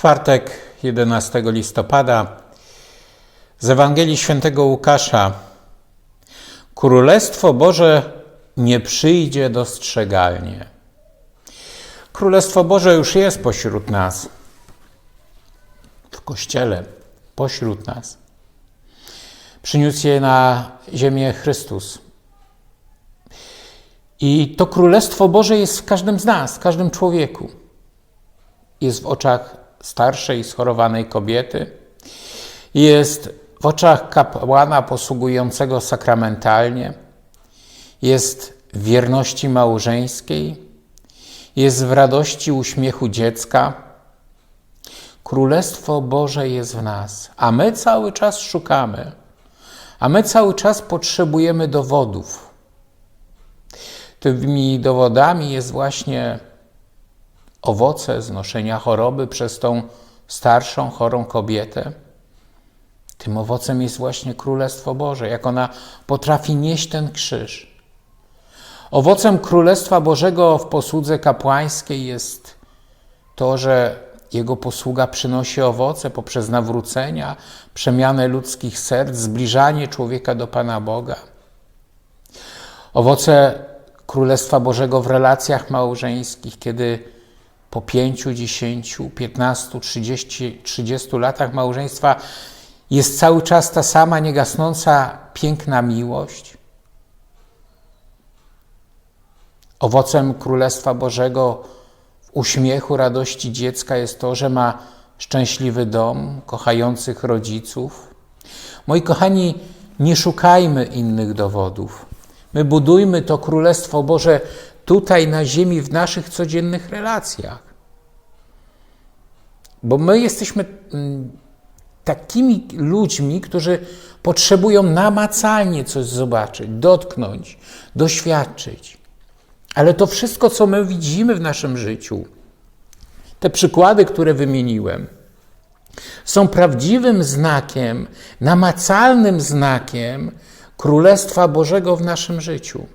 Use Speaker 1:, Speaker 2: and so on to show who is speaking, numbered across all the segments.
Speaker 1: Czwartek 11 listopada z Ewangelii Świętego Łukasza. Królestwo Boże nie przyjdzie dostrzegalnie. Królestwo Boże już jest pośród nas, w kościele, pośród nas. Przyniósł je na ziemię Chrystus. I to Królestwo Boże jest w każdym z nas, w każdym człowieku. Jest w oczach starszej, schorowanej kobiety, jest w oczach kapłana posługującego sakramentalnie, jest w wierności małżeńskiej, jest w radości uśmiechu dziecka. Królestwo Boże jest w nas, a my cały czas szukamy, a my cały czas potrzebujemy dowodów. Tymi dowodami jest właśnie owoce znoszenia choroby przez tą starszą, chorą kobietę. Tym owocem jest właśnie Królestwo Boże, jak ona potrafi nieść ten krzyż. Owocem Królestwa Bożego w posłudze kapłańskiej jest to, że jego posługa przynosi owoce poprzez nawrócenia, przemianę ludzkich serc, zbliżanie człowieka do Pana Boga. Owoce Królestwa Bożego w relacjach małżeńskich, kiedy po pięciu, dziesięciu, piętnastu, trzydzieści, trzydziestu latach małżeństwa jest cały czas ta sama niegasnąca, piękna miłość. Owocem Królestwa Bożego w uśmiechu, radości dziecka jest to, że ma szczęśliwy dom, kochających rodziców. Moi kochani, nie szukajmy innych dowodów. My budujmy to Królestwo Boże tutaj na ziemi, w naszych codziennych relacjach. Bo my jesteśmy mm, takimi ludźmi, którzy potrzebują namacalnie coś zobaczyć, dotknąć, doświadczyć. Ale to wszystko, co my widzimy w naszym życiu, te przykłady, które wymieniłem, są prawdziwym znakiem, namacalnym znakiem Królestwa Bożego w naszym życiu.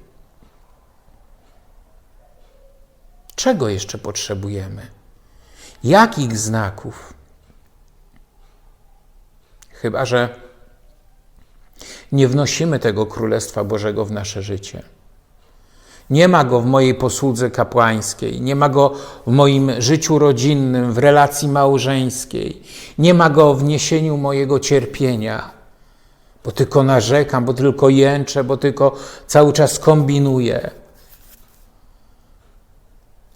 Speaker 1: Czego jeszcze potrzebujemy? Jakich znaków? Chyba, że nie wnosimy tego Królestwa Bożego w nasze życie. Nie ma go w mojej posłudze kapłańskiej, nie ma go w moim życiu rodzinnym, w relacji małżeńskiej, nie ma go w niesieniu mojego cierpienia, bo tylko narzekam, bo tylko jęczę, bo tylko cały czas kombinuję.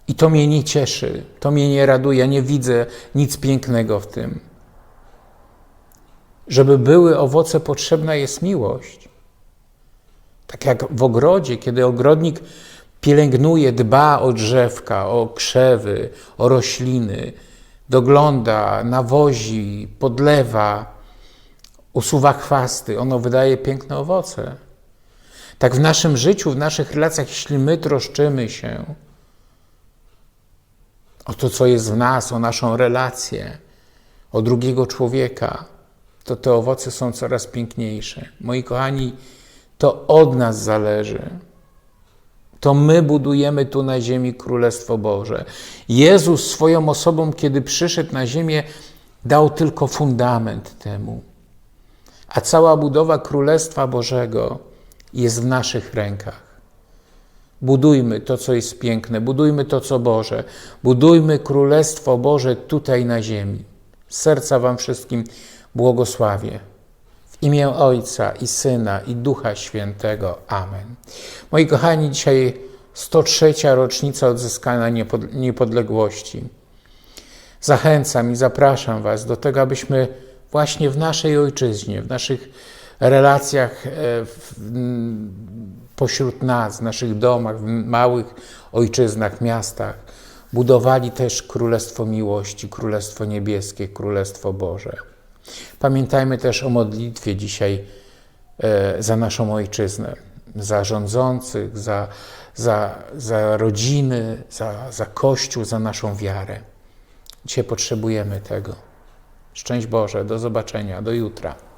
Speaker 1: I to mnie nie cieszy, to mnie nie raduje, ja nie widzę nic pięknego w tym. Żeby były owoce, potrzebna jest miłość. Tak jak w ogrodzie, kiedy ogrodnik pielęgnuje, dba o drzewka, o krzewy, o rośliny, dogląda, nawozi, podlewa, usuwa chwasty, ono wydaje piękne owoce. Tak w naszym życiu, w naszych relacjach, jeśli my troszczymy się, o to, co jest w nas, o naszą relację, o drugiego człowieka, to te owoce są coraz piękniejsze. Moi kochani, to od nas zależy. To my budujemy tu na ziemi Królestwo Boże. Jezus swoją osobą, kiedy przyszedł na ziemię, dał tylko fundament temu. A cała budowa Królestwa Bożego jest w naszych rękach. Budujmy to, co jest piękne, budujmy to, co Boże, budujmy Królestwo Boże tutaj na ziemi. Serca Wam wszystkim błogosławię. W imię Ojca i Syna i Ducha Świętego. Amen. Moi kochani, dzisiaj 103. rocznica odzyskania niepodległości. Zachęcam i zapraszam Was do tego, abyśmy właśnie w naszej ojczyźnie, w naszych relacjach e, pośród nas, w naszych domach, w małych ojczyznach, miastach, budowali też Królestwo Miłości, Królestwo Niebieskie, Królestwo Boże. Pamiętajmy też o modlitwie dzisiaj e, za naszą ojczyznę, za rządzących, za, za, za rodziny, za, za Kościół, za naszą wiarę. Dzisiaj potrzebujemy tego. Szczęść Boże, do zobaczenia, do jutra.